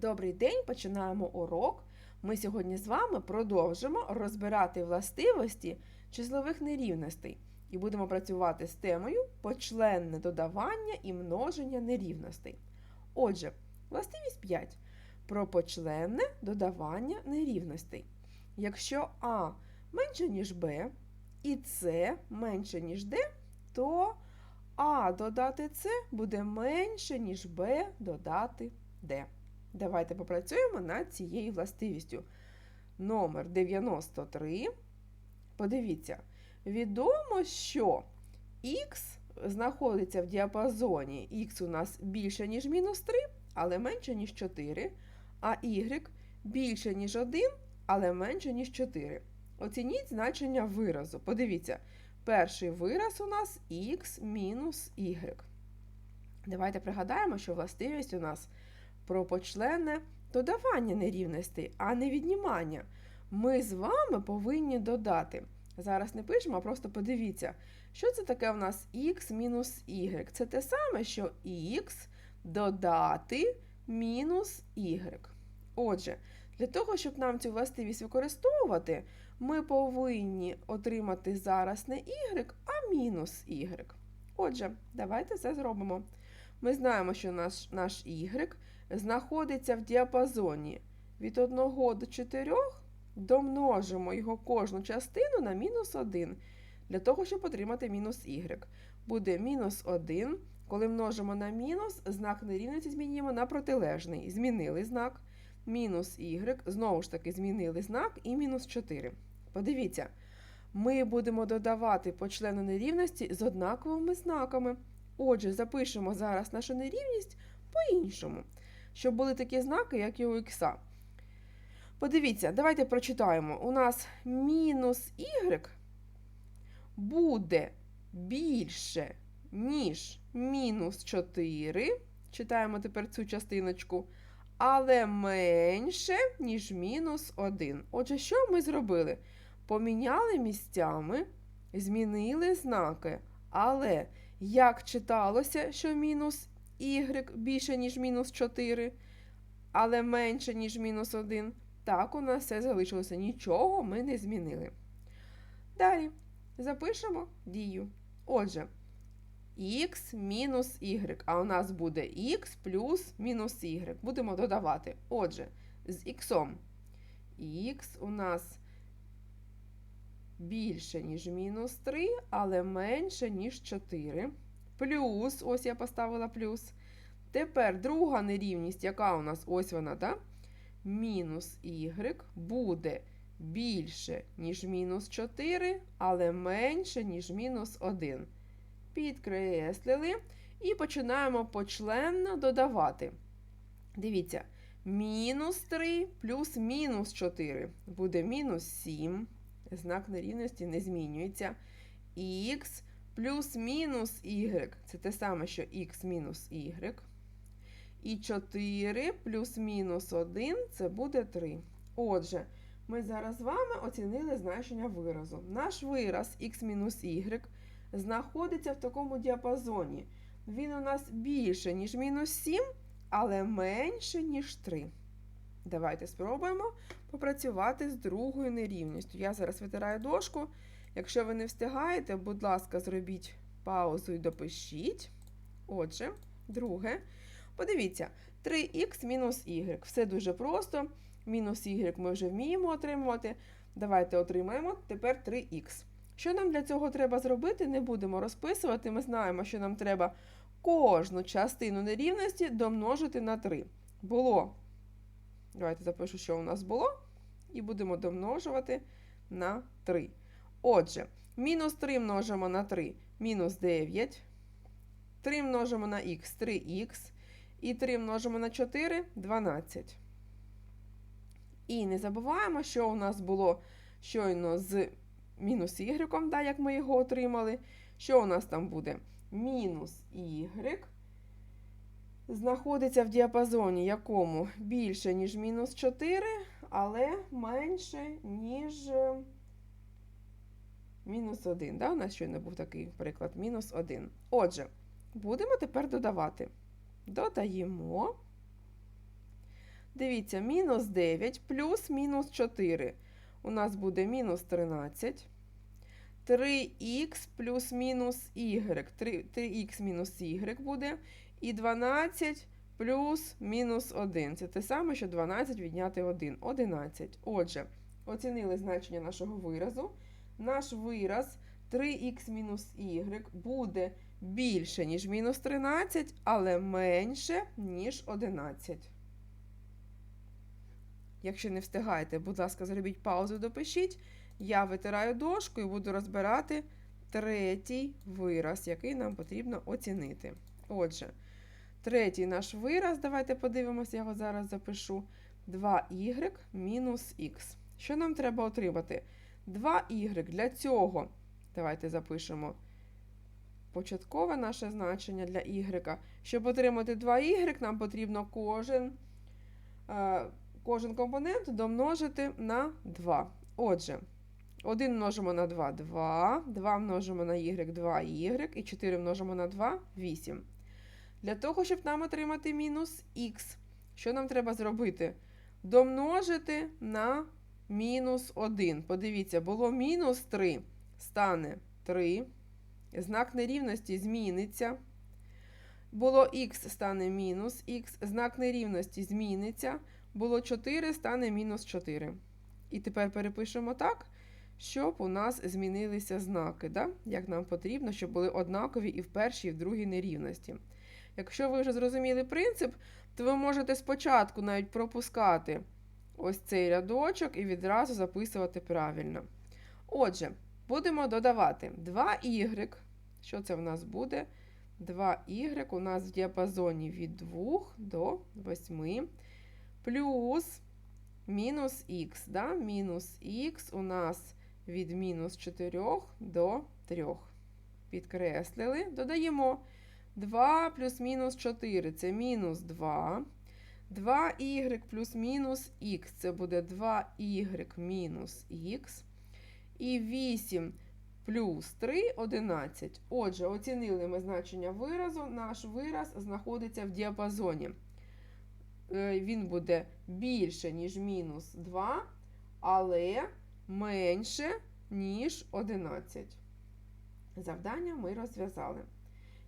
Добрий день, починаємо урок. Ми сьогодні з вами продовжимо розбирати властивості числових нерівностей і будемо працювати з темою почленне додавання і множення нерівностей. Отже, властивість 5. Про почленне додавання нерівностей. Якщо А менше, ніж Б, і С менше, ніж Д, то А додати С буде менше, ніж Б додати Д. Давайте попрацюємо над цією властивістю. Номер 93. Подивіться, відомо, що х знаходиться в діапазоні х у нас більше, ніж мінус 3, але менше, ніж 4, а y більше, ніж 1, але менше, ніж 4. Оцініть значення виразу. Подивіться, перший вираз у нас х мінус y. Давайте пригадаємо, що властивість у нас про почленне додавання нерівностей, а не віднімання. Ми з вами повинні додати. Зараз не пишемо, а просто подивіться, що це таке у нас х мінус y. Це те саме, що х додати мінус y. Отже, для того, щоб нам цю властивість використовувати, ми повинні отримати зараз не y, а мінус y. Отже, давайте це зробимо. Ми знаємо, що наш, наш y знаходиться в діапазоні від 1 до 4, домножимо його кожну частину на мінус 1, для того, щоб отримати мінус y. Буде мінус 1, коли множимо на мінус, знак нерівності змінюємо на протилежний. Змінили знак. Мінус y, знову ж таки, змінили знак і мінус 4. Подивіться, ми будемо додавати по члену нерівності з однаковими знаками. Отже, запишемо зараз нашу нерівність по-іншому, щоб були такі знаки, як і у ікса. Подивіться, давайте прочитаємо. У нас мінус y буде більше, ніж мінус 4. Читаємо тепер цю частиночку. Але менше, ніж мінус 1. Отже, що ми зробили? Поміняли місцями, змінили знаки. Але як читалося, що мінус y більше, ніж мінус 4, але менше, ніж мінус 1, так у нас все залишилося. Нічого ми не змінили. Далі запишемо дію. Отже, х мінус y, а у нас буде х плюс мінус y. Будемо додавати. Отже, з х х у нас більше, ніж мінус 3, але менше, ніж 4. Плюс, ось я поставила плюс. Тепер друга нерівність, яка у нас ось вона, так? Мінус y буде більше, ніж мінус 4, але менше, ніж мінус 1. Підкреслили. І починаємо почленно додавати. Дивіться, мінус 3 плюс мінус 4 буде мінус 7 знак нерівності не змінюється. Х плюс мінус y це те саме, що х мінус y. І 4 плюс мінус 1 це буде 3. Отже, ми зараз з вами оцінили значення виразу. Наш вираз х мінус y знаходиться в такому діапазоні. Він у нас більше, ніж мінус 7, але менше, ніж 3. Давайте спробуємо попрацювати з другою нерівністю. Я зараз витираю дошку. Якщо ви не встигаєте, будь ласка, зробіть паузу і допишіть. Отже, друге. Подивіться, 3х мінус y. Все дуже просто. Мінус y ми вже вміємо отримувати. Давайте отримаємо тепер 3х. Що нам для цього треба зробити, не будемо розписувати. Ми знаємо, що нам треба кожну частину нерівності домножити на 3. Було Давайте запишу, що у нас було. І будемо домножувати на 3. Отже, мінус 3 множимо на 3, мінус 9. 3 множимо на х 3х. І 3 множимо на 4 12. І не забуваємо, що у нас було щойно з мінус y, да, як ми його отримали. Що у нас там буде? Мінус y знаходиться в діапазоні, якому більше, ніж мінус 4, але менше, ніж мінус 1. Да? У нас щойно був такий приклад, мінус 1. Отже, будемо тепер додавати. Додаємо. Дивіться, мінус 9 плюс мінус 4. У нас буде мінус 13. 3х плюс мінус y. 3х мінус y буде. І 12 плюс мінус 1. Це те саме, що 12 відняти 1. 11. Отже, оцінили значення нашого виразу. Наш вираз 3х мінус y буде більше, ніж мінус 13, але менше, ніж 11. Якщо не встигаєте, будь ласка, зробіть паузу, допишіть. Я витираю дошку і буду розбирати третій вираз, який нам потрібно оцінити. Отже, третій наш вираз, давайте подивимося, я його зараз запишу. 2y мінус х. Що нам треба отримати? 2y для цього. Давайте запишемо початкове наше значення для y. Щоб отримати 2y, нам потрібно кожен, е, кожен компонент домножити на 2. Отже, 1 множимо на 2 2, 2 множимо на y 2y і 4 множимо на 2 8. Для того, щоб нам отримати мінус х, що нам треба зробити? Домножити на мінус 1. Подивіться, було мінус 3, стане 3. Знак нерівності зміниться. Було х стане мінус х, знак нерівності зміниться. Було 4, стане мінус 4. І тепер перепишемо так, щоб у нас змінилися знаки, да? як нам потрібно, щоб були однакові і в першій, і в другій нерівності. Якщо ви вже зрозуміли принцип, то ви можете спочатку навіть пропускати ось цей рядочок і відразу записувати правильно. Отже, будемо додавати 2y. Що це в нас буде? 2y у нас в діапазоні від 2 до 8. Плюс мінус х. Да? Мінус х у нас від мінус 4 до 3. Підкреслили. Додаємо 2 плюс мінус 4 це мінус 2. 2y плюс мінус х це буде 2y мінус х. І 8 плюс 3 11. Отже, оцінили ми значення виразу. Наш вираз знаходиться в діапазоні. Е, Він буде більше, ніж мінус 2, але менше, ніж 11. Завдання ми розв'язали.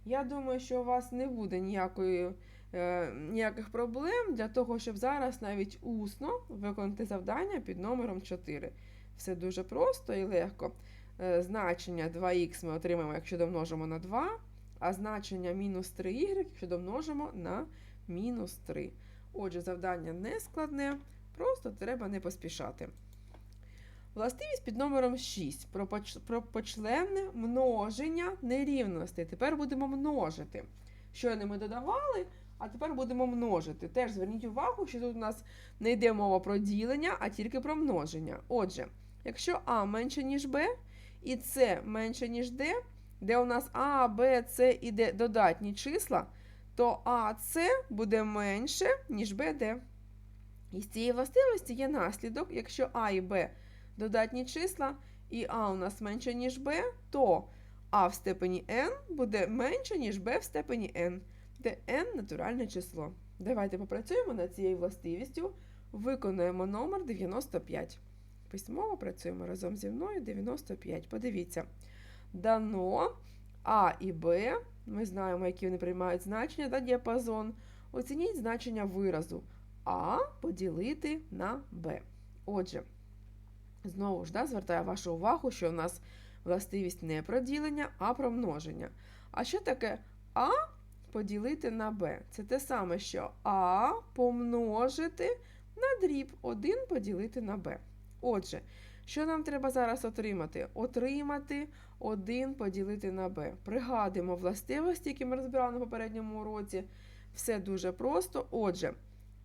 Я думаю, що у вас не буде ніякої, е, ніяких проблем для того, щоб зараз навіть усно виконати завдання під номером 4. Все дуже просто і легко. Е, значення 2х ми отримаємо, якщо домножимо на 2, а значення мінус 3y, якщо домножимо на мінус 3. Отже, завдання не складне, просто треба не поспішати. Властивість під номером 6 про, почленне множення нерівностей. Тепер будемо множити. Щойно ми додавали, а тепер будемо множити. Теж зверніть увагу, що тут у нас не йде мова про ділення, а тільки про множення. Отже, якщо А менше, ніж Б, і С менше, ніж Д, де у нас А, Б, С і Д додатні числа, то АС буде менше, ніж БД. І з цієї властивості є наслідок, якщо А і Б додатні числа, і А у нас менше, ніж Б, то А в степені n буде менше, ніж Б в степені n, де n натуральне число. Давайте попрацюємо над цією властивістю, виконуємо номер 95. Письмово працюємо разом зі мною 95. Подивіться. Дано А і Б. Ми знаємо, які вони приймають значення та діапазон. Оцініть значення виразу А поділити на Б. Отже, знову ж да, звертаю вашу увагу, що у нас властивість не про ділення, а про множення. А що таке А поділити на Б? Це те саме, що А помножити на дріб 1 поділити на Б. Отже, що нам треба зараз отримати? Отримати 1 поділити на b. Пригадуємо властивості, які ми розбирали на попередньому уроці. Все дуже просто. Отже,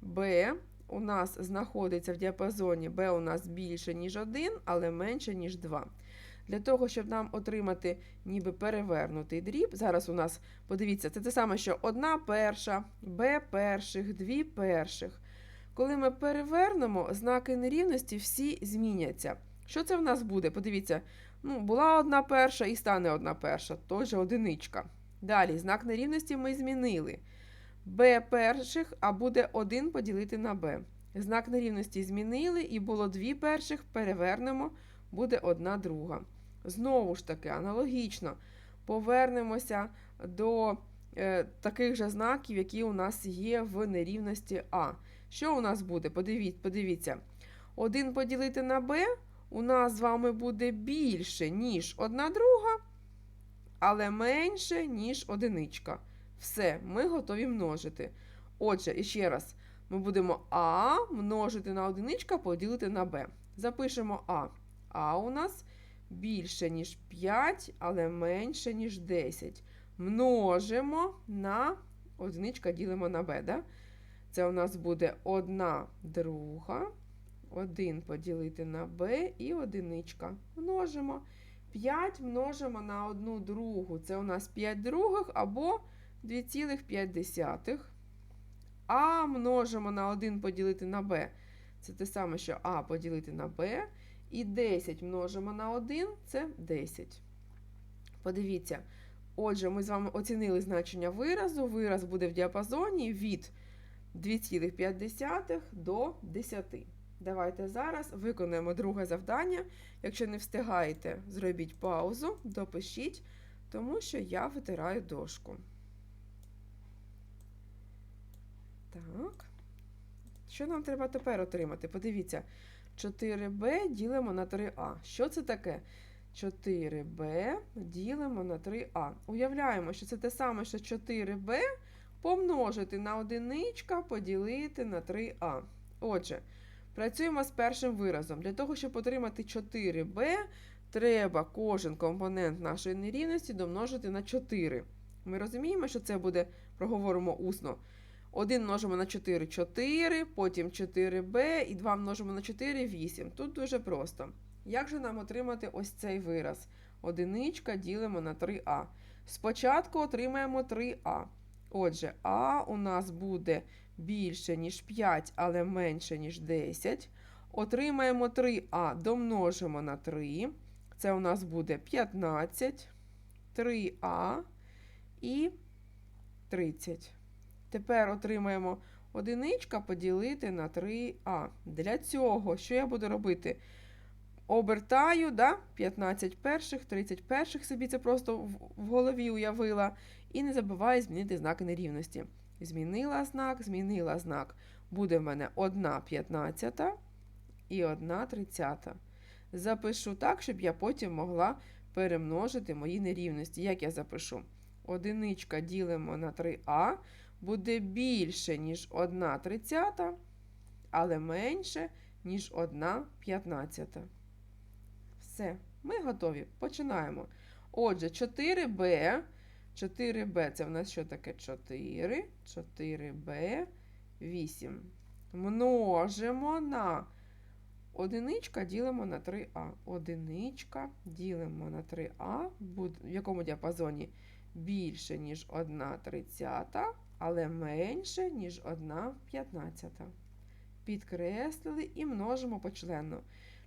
b у нас знаходиться в діапазоні b у нас більше, ніж 1, але менше, ніж 2. Для того, щоб нам отримати ніби перевернутий дріб, зараз у нас, подивіться, це те саме, що 1 перша, b перших, 2 перших. Коли ми перевернемо, знаки нерівності всі зміняться. Що це в нас буде? Подивіться, ну, була одна перша і стане одна перша, тож одиничка. Далі, знак нерівності ми змінили. b перших, а буде 1 поділити на b. Знак нерівності змінили, і було дві перших, перевернемо, буде одна друга. Знову ж таки, аналогічно повернемося до е, таких же знаків, які у нас є в нерівності А. Що у нас буде? Подивіть, подивіться. 1 поділити на b у нас з вами буде більше, ніж одна друга, але менше, ніж одиничка. Все, ми готові множити. Отже, іще раз, ми будемо А множити на одиничка поділити на b. Запишемо А. А у нас більше, ніж 5, але менше, ніж 10. Множимо на одиничка ділимо на b. Да? Це у нас буде 1 друга. 1 поділити на b і одиничка. Множимо. 5 множимо на 1 другу. Це у нас 5 других або 2,5. А множимо на 1 поділити на b. Це те саме, що А поділити на b. І 10 множимо на 1 це 10. Подивіться. Отже, ми з вами оцінили значення виразу. Вираз буде в діапазоні від 2,5 до 10. Давайте зараз виконаємо друге завдання. Якщо не встигаєте, зробіть паузу, допишіть, тому що я витираю дошку. Так. Що нам треба тепер отримати? Подивіться, 4b ділимо на 3а. Що це таке? 4b ділимо на 3а. Уявляємо, що це те саме, що 4b помножити на одиничка поділити на 3а. Отже, працюємо з першим виразом. Для того, щоб отримати 4b, треба кожен компонент нашої нерівності домножити на 4. Ми розуміємо, що це буде, проговоримо усно. 1 множимо на 4 4, потім 4b і 2 множимо на 4 8. Тут дуже просто. Як же нам отримати ось цей вираз? Одиничка ділимо на 3а. Спочатку отримаємо 3а. Отже, а у нас буде більше, ніж 5, але менше, ніж 10. Отримаємо 3а, домножимо на 3. Це у нас буде 15, 3а і 30. Тепер отримаємо одиничка поділити на 3а. Для цього, що я буду робити? Обертаю да, 15 перших, 30 перших, собі це просто в голові уявила. І не забуваю змінити знак нерівності. Змінила знак, змінила знак. Буде в мене 1 15 і 1 30. Запишу так, щоб я потім могла перемножити мої нерівності. Як я запишу? Одиничка ділимо на 3а буде більше, ніж 1 тридцята, але менше, ніж 1 п'ятнадцята. Все, ми готові. Починаємо. Отже, 4b. 4b це в нас що таке 4? 4b 8. Множимо на одиничка ділимо на 3а. Одиничка ділимо на 3а, в якому діапазоні більше, ніж 1 тридцята, але менше, ніж 1 п'ятнадцята. Підкреслили і множимо почленно.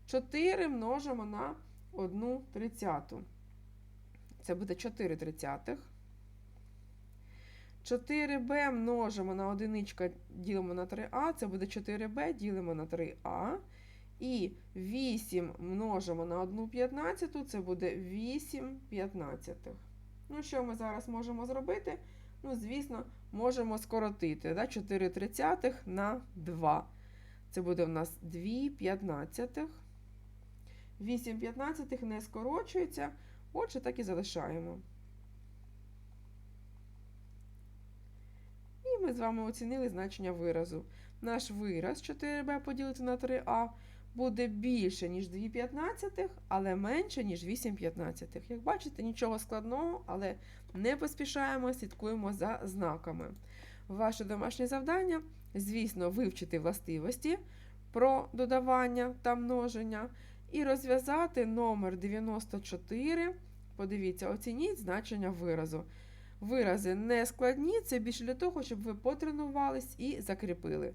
4 множимо на 1 тридцяту. Це буде 4 тридцятих. 4b множимо на одиничка, ділимо на 3а, це буде 4b, ділимо на 3а. І 8 множимо на 1 п'ятнадцяту, це буде 8 п'ятнадцятих. Ну, що ми зараз можемо зробити? Ну, звісно, можемо скоротити да? 4 тридцятих на 2. Це буде в нас 2 п'ятнадцятих. 8 п'ятнадцятих не скорочується, отже, так і залишаємо. І ми з вами оцінили значення виразу. Наш вираз 4b поділити на 3а буде більше, ніж 2 п'ятнадцятих, але менше, ніж 8 п'ятнадцятих. Як бачите, нічого складного, але не поспішаємо, слідкуємо за знаками. Ваше домашнє завдання, звісно, вивчити властивості про додавання та множення і розв'язати номер 94. Подивіться, оцініть значення виразу. Вирази не складні, це більше для того, щоб ви потренувались і закріпили.